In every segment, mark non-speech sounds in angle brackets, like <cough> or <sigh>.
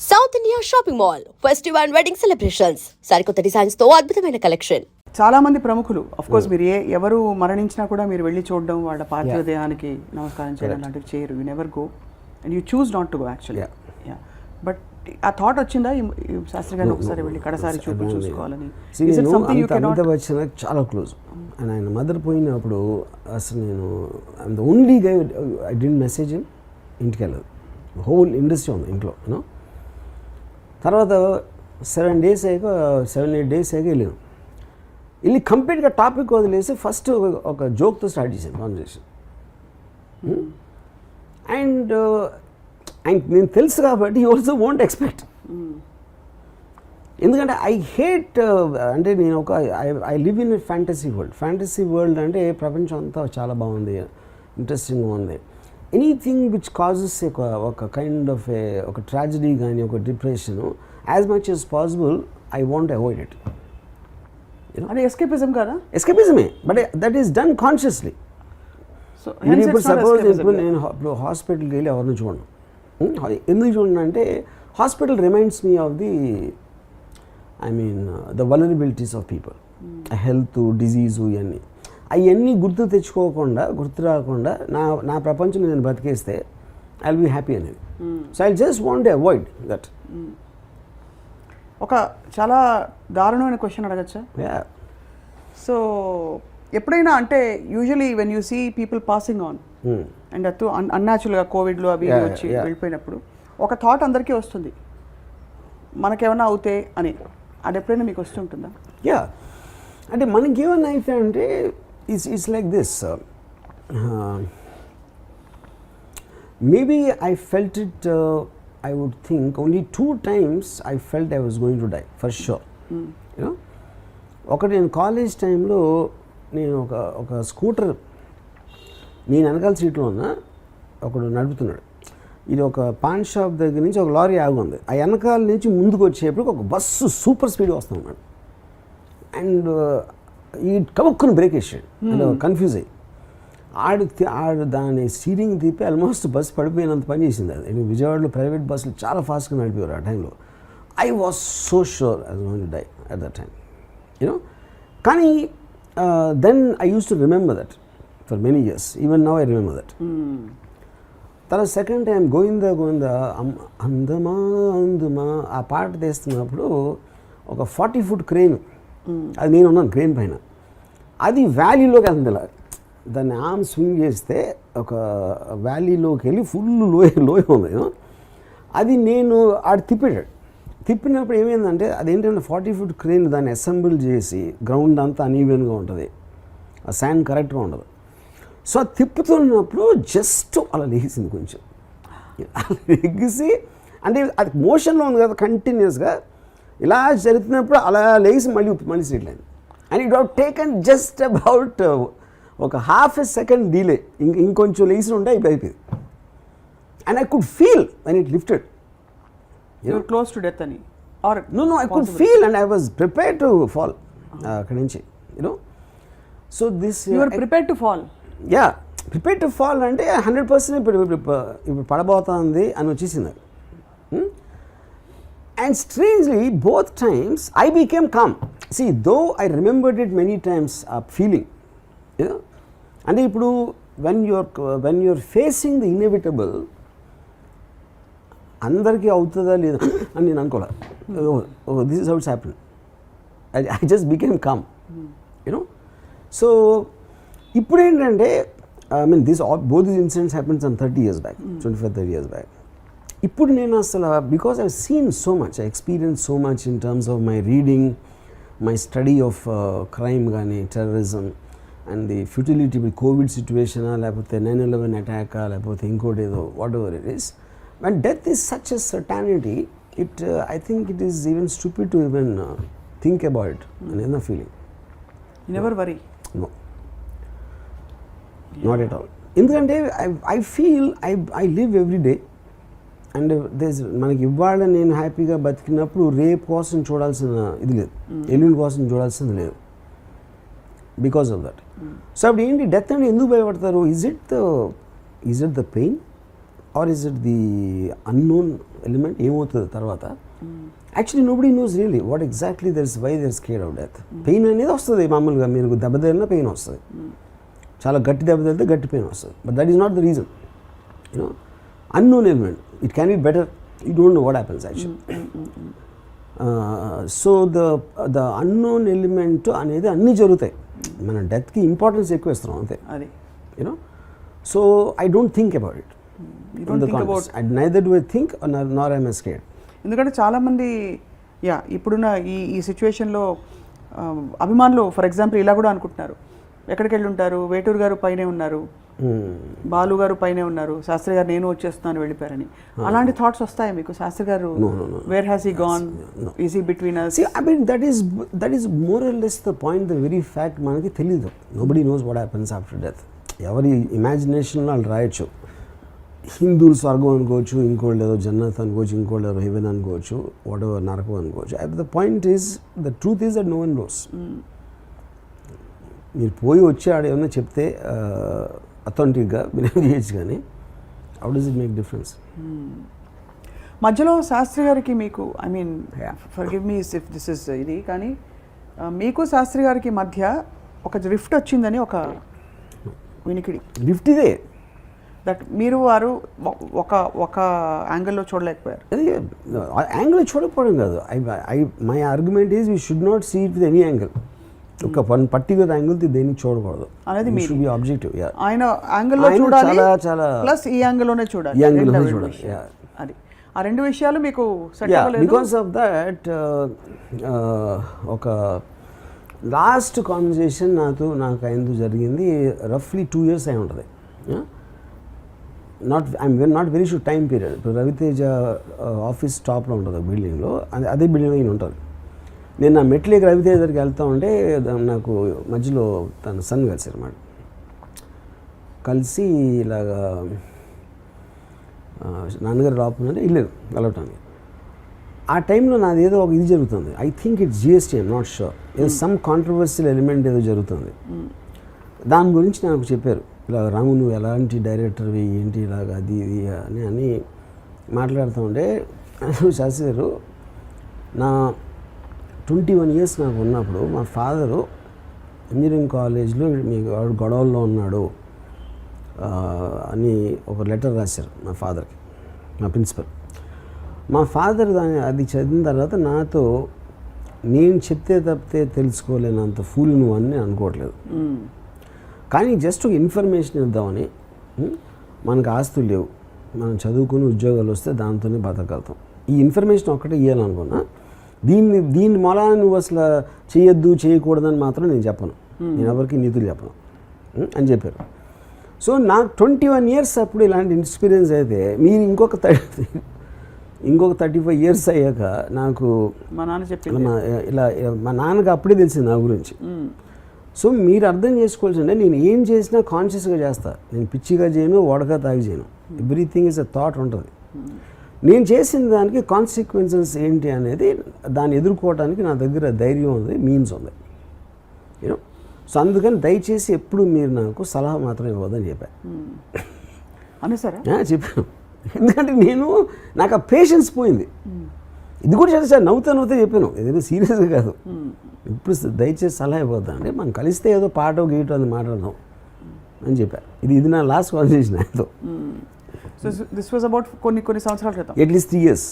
South India shopping mall festival and wedding celebrations సరికొత్త డిజైన్స్తో అద్భుతమైన కలెక్షన్ చాలా మంది ప్రముఖులు అఫ్ కోర్స్ మీరు ఏ ఎవరు మరణించినా కూడా మీరు వెళ్ళి చూడడం వాళ్ళ పార్థివ దేహానికి నమస్కారం చేయడం లాంటివి చేయరు. You never go and you choose not to go actually ya but ఆ థాట్ వచ్చిందా? శాస్త్రి గారిని ఒకసారి వెళ్ళి కడసారి చూపు చూసుకోవాలని. అమితాబ్ బచ్చన్ చాలా క్లోజ్ అండ్ ఆయన మదర్ పోయినప్పుడు అసలు నేను I'm the only guy I didn't message ఇంటికి వెళ్ళదు హోల్ ఇండస్ట్రీ ఉంది ఇంట్లో యూనో తర్వాత సెవెన్ డేస్ అయ్యాక సెవెన్ ఎయిట్ డేస్ అయ్యాక వెళ్ళాను వెళ్ళి కంప్లీట్గా టాపిక్ వదిలేసి ఫస్ట్ ఒక జోక్తో స్టార్ట్ చేశాను కాన్వర్సేషన్ అండ్ అండ్ నేను తెలుసు కాబట్టి యూ ఆల్సో వోంట్ ఎక్స్పెక్ట్ ఎందుకంటే ఐ హేట్ uh, అంటే నేను ఒక I live in fantasy world fantasy world అంటే ప్రపంచం అంతా చాలా బాగుంది ఇంట్రెస్టింగ్గా ఉంది. ఎనీథింగ్ విచ్ కాజెస్ ఒక ఒక కైండ్ ఆఫ్ ఏ ఒక ట్రాజడీ కానీ ఒక depression as much as possible I want avoid it అది ఎస్కేపిజం కదా? ఎస్కేపిజమే but that is done consciously so నేను ఇప్పుడు సపోజ్ ఇప్పుడు నేను ఇప్పుడు హాస్పిటల్కి వెళ్ళి ఎవరిని చూడను. ఉం? ఎందుకు చూడను అంటే hospital reminds me of the I mean the vulnerabilities of people health disease ఇవన్నీ. అవన్నీ గుర్తు తెచ్చుకోకుండా గుర్తు రాకుండా నా నా ప్రపంచం నేను బతికేస్తే ఐ విల్ బీ హ్యాపీ అనేది so I just want avoid that ఒక చాలా దారుణమైన క్వశ్చన్ అడగచ్చా? సో ఎప్పుడైనా అంటే usually when you see people passing on and అటు అన్యాచురల్గా కోవిడ్లో అవి వచ్చి. వెళ్ళిపోయినప్పుడు ఒక థాట్ అందరికీ వస్తుంది. మనకేమైనా అవుతే అని. అది ఎప్పుడైనా మీకు వస్తుంటుందా? యా అంటే మనకి ఏమన్నా అయితే అంటే it's it's like this maybe I felt it I would think only two times I felt I was going to die for sure you know ఒకటి నేను కాలేజ్ టైంలో నేను ఒక ఒక స్కూటర్ నేను వెనకాల సీట్లో ఉన్న ఒకడు నడుపుతున్నాడు. ఇది ఒక పాన్ షాప్ దగ్గర నుంచి ఒక లారీ ఆగుంది ఆ వెనకాల నుంచి ముందుకు వచ్చేప్పుడు ఒక బస్సు సూపర్ స్పీడ్ వస్తున్నాడు అండ్ ఈ కబుక్కుని బ్రేక్ వేసాడు కన్ఫ్యూజ్ అయ్యి. ఆడు ఆడు దాని స్టీరింగ్ తిప్పి ఆల్మోస్ట్ బస్సు పడిపోయినంత పని చేసింది అది. విజయవాడలో ప్రైవేట్ బస్సులు చాలా ఫాస్ట్గా నడిపేవారు ఆ టైంలో I was so sure I going to die at that time you know కానీ then I used to remember that for many years even now I remember that తర్వాత సెకండ్ టైం గోవింద గోవింద అందమా అందుమా ఆ పాట తీస్తున్నప్పుడు ఒక ఫార్టీ ఫుట్ క్రెయిన్ అది నేను ఉన్నాను క్రెయిన్ పైన. అది వ్యాలీలోకి వెళ్తుంది ఇలా దాన్ని ఆమ్ స్వింగ్ చేస్తే ఒక వ్యాలీలోకి వెళ్ళి ఫుల్ లోయ లోయ ఉంది. అది నేను ఆడు తిప్పాడు తిప్పినప్పుడు ఏమైందంటే అదేంటంటే ఫార్టీ ఫుట్ క్రెయిన్ దాన్ని అసెంబుల్ చేసి గ్రౌండ్ అంతా అనీవెన్గా ఉంటుంది. ఆ శాండ్ కరెక్ట్గా ఉండదు. సో అది తిప్పుతున్నప్పుడు జస్ట్ అలా లెగిసింది కొంచెం. అలా <laughs> లెగిసి అంటే అది మోషన్లో ఉంది కదా కంటిన్యూస్గా ఇలా జరుగుతున్నప్పుడు అలా లేచి మళ్ళీ మళ్ళీ సీట్ అయింది. And it have taken just about ఒక హాఫ్ ఎ సెకండ్ డీలే ఇంక ఇంకొంచెం లేచి ఉంటే అయిపోయి అయిపోయింది. And I could feel and it lifted close to death అని. Or no no I could feel and I was prepare to fall అక్కడి నుంచి you know so this you're prepare to fall ya prepare to fall అంటే hundred percent ఇప్పుడు ఇప్పుడు ఇప్పుడు పడబోతుంది అని వచ్చేసింది. And strangely both times I became calm see though I remembered it many times ఆ ఫీలింగ్ అంటే ఇప్పుడు when you're when you're facing the inevitable అందరికీ అవుతుందా లేదా అని నేను అనుకోలే. This is outs happy I I just became calm you know so ఇప్పుడు ఏంటంటే I mean this both this incidents happens on thirty years back twenty five thirty years back ఇప్పుడు నేను అసలు because I seen so much I experience so much in terms of my reading my study of crime కానీ terrorism and the futility with Covid సిచ్యువేషనా లేకపోతే nine eleven అటాకా లేకపోతే ఇంకోటి ఏదో whatever it is and death is such a certainty it I think it is even stupid to even think about it అనేది నా feeling never worry no not at all ఎందుకంటే I I feel I I live every day and this మనకి ఇవాళ నేను హ్యాపీగా బతికినప్పుడు రేపు కోసం చూడాల్సిన ఇది లేదు. ఎల్లుండి కోసం చూడాల్సింది లేదు. బికాస్ ఆఫ్ దట్ సో అప్పుడు ఏంటి? డెత్ అంటే ఎందుకు భయపడతారు? Is it the is it the pain or is it the unknown element ఏమవుతుంది తర్వాత? Actually nobody knows really what exactly there's why they're scare out death pain అనేది వస్తుంది మామూలుగా. మీరు దెబ్బ తగిలినా పెయిన్ వస్తుంది. చాలా గట్టి దెబ్బ తగిలితే గట్టి పెయిన్ వస్తుంది. But that is not the reason you know unknown element it can be better you don't know what happens actual so the the unknown element అనేది అన్నీ జరుగుతాయి. మన డెత్కి ఇంపార్టెన్స్ ఎక్కువ ఇస్తున్నాం అంతే. అది. You know so I don't think about it You don't think about- I neither do I think nor I scared ఎందుకంటే చాలామంది యా ఇప్పుడున్న ఈ ఈ సిచ్యువేషన్లో అభిమానులు ఫర్ ఎగ్జాంపుల్ ఇలా కూడా అనుకుంటున్నారు. ఎక్కడికి వెళ్ళి ఉంటారు? వేటూరు గారు పైనే ఉన్నారు. బాలు గారు పైనే ఉన్నారు. శాస్త్రి గారు నేను వచ్చేస్తున్నాను వెళ్ళిపోయారని. అలాంటి థాట్స్ వస్తాయి మీకు? Shastri garu where has he gone is he between us mean, that is that is more or less the point, the very fact మనకి తెలీదు. Nobody knows what happens after death ఎవరి ఇమాజినేషన్లో వాళ్ళు రాయొచ్చు. హిందువులు స్వర్గం అనుకోవచ్చు ఇంకోళ్ళు ఏదో జన్నత్ అనుకోవచ్చు ఇంకోళ్ళు ఏదో హెవెన్ అనుకోవచ్చు వాట్ ఎవర్ నరకం అనుకోవచ్చు. At the point is the truth is that no one knows మీరు పోయి వచ్చి ఆడ ఏమన్నా చెప్తే అథెంటిక్గా మీరు చేయొచ్చు కానీ how does it make difference మధ్యలో శాస్త్రి గారికి మీకు I mean. Forgive me if this is ఇది కానీ మీకు శాస్త్రి గారికి మధ్య ఒక రిఫ్ట్ వచ్చిందని ఒక వినికిడి. గిఫ్ట్ ఇదే. దట్ మీరు వారు ఒక ఒక యాంగిల్లో చూడలేకపోయారు. అది యాంగిల్ చూడకపోవడం కాదు. I I my argument is we should not see it with any angle ఒక వన్ పర్టికులర్ యాంగిల్ దేనికి చూడకూడదు. అనేది. షుడ్ బి ఆబ్జెక్టివ్ యా ఆయన యాంగిల్లో చూడాలి చాలా- చాలా- ప్లస్ ఈ యాంగిల్లోనే చూడాలి. ఈ యాంగిల్లోనే చూడాలి. అది. ఆ రెండు విషయాలు మీకు సెట్ యా అవ్వలేదు. బికాస్ ఆఫ్ దట్ ఒక లాస్ట్ కాన్వర్జేషన్ నాతో నాకు ఆయనతో జరిగింది. రఫ్లీ టూ ఇయర్స్ అయి ఉంటుంది. Not I'm very not very sure time period ఇప్పుడు రవితేజ ఆఫీస్ టాప్లో ఉంటుంది బిల్డింగ్లో అదే అదే బిల్డింగ్ ఈయన ఉంటుంది. నేను నా మెట్లకి రవితేజ దగ్గరికి వెళ్తూ ఉంటే నాకు మధ్యలో తన సన్ కలిసి అనమాట కలిసి ఇలాగా నాన్నగారు రాపునంటే వెళ్ళారు కలవటానికి ఆ టైంలో నాది ఏదో ఒక ఇది జరుగుతుంది. I think it's GST I'm not sure. ఏదో సమ్ కాంట్రవర్షియల్ ఎలిమెంట్ ఏదో జరుగుతుంది. దాని గురించి నాకు చెప్పారు. ఇలా రాము నువ్వు ఎలాంటి డైరెక్టర్వి ఏంటి ఇలాగ అది ఇది అని అని మాట్లాడుతూ ఉంటే <laughs> శాస్త్రి గారు నా ట్వంటీ వన్ ఇయర్స్ నాకు ఉన్నప్పుడు మా ఫాదరు ఇంజనీరింగ్ కాలేజ్లో మీకు వాడు గొడవల్లో ఉన్నాడు అని ఒక లెటర్ రాశారు మా ఫాదర్కి మా ప్రిన్సిపల్. మా ఫాదర్ దాని అది చదివిన తర్వాత నాతో నేను చెప్తే తప్పితే తెలుసుకోలేనంత ఫూల్ నువ్వు అని నేను అనుకోవట్లేదు. కానీ జస్ట్ ఒక ఇన్ఫర్మేషన్ ఇద్దామని మనకు ఆస్తులు లేవు మనం చదువుకుని ఉద్యోగాలు వస్తే దాంతోనే బతకగలుగుతాం. ఈ ఇన్ఫర్మేషన్ ఒక్కటే ఇవ్వాలనుకున్నా దీన్ని దీని మూలాన నువ్వు అసలు చేయొద్దు చేయకూడదని మాత్రం నేను చెప్పను. నేను ఎవరికి నీతులు చెప్పను. ఉం, అని చెప్పారు. సో నాకు ట్వంటీ వన్ ఇయర్స్ అప్పుడు ఇలాంటి ఎక్స్పీరియన్స్ అయితే మీరు ఇంకొక థర్టీ ఇంకొక థర్టీ ఫైవ్ ఇయర్స్ అయ్యాక నాకు మా నాన్న మా ఇలా మా నాన్నకి అప్పుడే తెలిసింది నా గురించి. సో మీరు అర్థం చేసుకోవాల్సిందే నేను ఏం చేసినా కాన్షియస్గా చేస్తా. నేను పిచ్చిగా చేయను వడక తాగి చేయను. ఎవ్రీథింగ్ ఇస్ అ థాట్ ఉంటుంది. నేను చేసిన దానికి కాన్సిక్వెన్సెస్ ఏంటి అనేది దాన్ని ఎదుర్కోవడానికి నా దగ్గర ధైర్యం ఉంది మీన్స్ ఉంది. యూనో సో అందుకని దయచేసి ఎప్పుడు మీరు నాకు సలహా మాత్రం ఇవ్వదని చెప్పాను అనేసారా? ఆ, చెప్పాను. ఎందుకంటే నేను నాకు ఆ పేషెన్స్ పోయింది. ఇది కూడా చేస్తా నవ్వుతా నవ్వుతా చెప్పాను. ఏదైనా సీరియస్గా కాదు. ఇప్పుడు దయచేసి సలహా ఇవ్వద్దా అంటే మనం కలిస్తే ఏదో పాట గీటో అని మాట్లాడదాం అని చెప్పా. ఇది ఇది నా లాస్ట్ కాన్వర్సేషన్ ఆయనతో సో దిస్ వాజ్ అబౌట్ కొన్ని కొన్ని సంవత్సరాల క్రితం. At least three years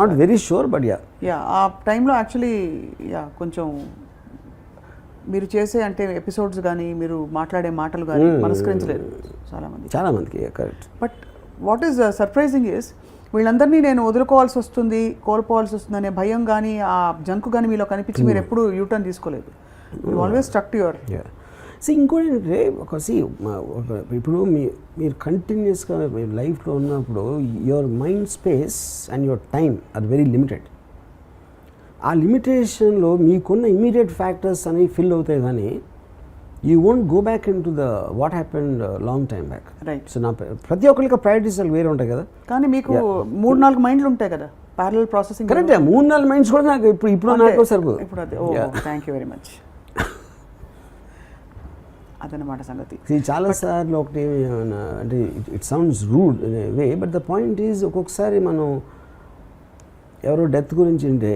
not very sure but ya ya ఆ టైంలో యాక్చువల్లీ యా కొంచెం మీరు చేసే అంటే ఎపిసోడ్స్ కానీ మీరు మాట్లాడే మాటలు కానీ మనస్కరించలేదు చాలామంది. చాలామందికి correct but what is surprising is వీళ్ళందరినీ నేను వదులుకోవాల్సి వస్తుంది కోల్పోవాల్సి వస్తుంది అనే భయం కానీ ఆ జంకు కానీ మీలో కనిపించి మీరు ఎప్పుడు యూటర్న్ తీసుకోలేదు. ఆల్వేస్ స్ట్రక్ యువర్ సో ఇంకోటి ఏంటంటే ఒక సి ఇప్పుడు మీ మీరు కంటిన్యూస్గా మీ లైఫ్లో ఉన్నప్పుడు your mind space and your time are very limited ఆ లిమిటేషన్లో మీకున్న ఇమీడియట్ ఫ్యాక్టర్స్ అనేవి ఫిల్ అవుతాయి కానీ you won't go back into the what happened long time back right so నా ప్రతి ఒక్కరికి ప్రయారిటీస్ వేరే ఉంటాయి కదా. కానీ మీకు మూడు నాలుగు మైండ్లు ఉంటాయి కదా. ప్యారల్ ప్రాసెసింగ్ కరెక్ట్ మూడు నాలుగు మైండ్స్ కూడా నాకు ఇప్పుడు ఇప్పుడు నాకు సరిపోదు. ఇప్పుడు అదే. థ్యాంక్ యూ వెరీ మచ్ అదనమాట సంగతి. See, చాలాసార్లు ఒకటి అంటే it sounds rude way but the point is ఒక్కొక్కసారి మనం ఎవరో డెత్ గురించి అంటే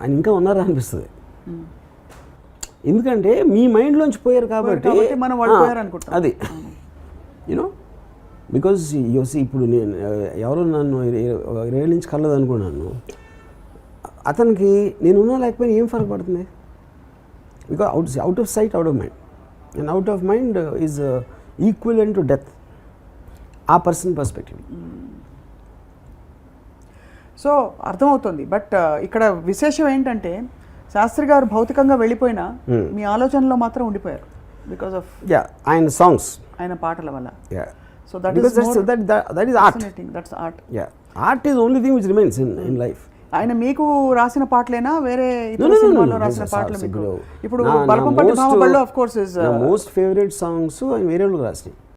ఆయన ఇంకా ఉన్నారా అనిపిస్తుంది. ఎందుకంటే మీ మైండ్లోంచి పోయారు కాబట్టి మనం అనుకుంటాం. అది. యూనో బికాజ్ యోసి ఇప్పుడు నేను ఎవరో నన్ను ఇరవై నుంచి కలదు అనుకున్నాను. అతనికి నేను ఉన్నా లేకపోయినా ఏం ఫరక్ పడుతుంది? Because out out of sight out of mind and out of mind is equal to death ఆ పర్సన్ పర్స్పెక్టివ్ సో అర్థమవుతుంది. బట్ ఇక్కడ విశేషం ఏంటంటే శాస్త్రి గారు భౌతికంగా వెళ్ళిపోయినా మీ ఆలోచనలో మాత్రం ఉండిపోయారు. బికాస్ ఆఫ్ యా ఆయన సాంగ్స్ ఆయన పాటల వల్ల. So that that that art that's art yeah art is only thing which remains in in life ఆయన మీకు రాసిన పాటలేనా? వేరే no, రాసిన పాటలు ఇప్పుడు బలపంపట్టి భామబళ్ళు of course most favourite songs ఆయన వేరే వాళ్ళకి రాసినాయి.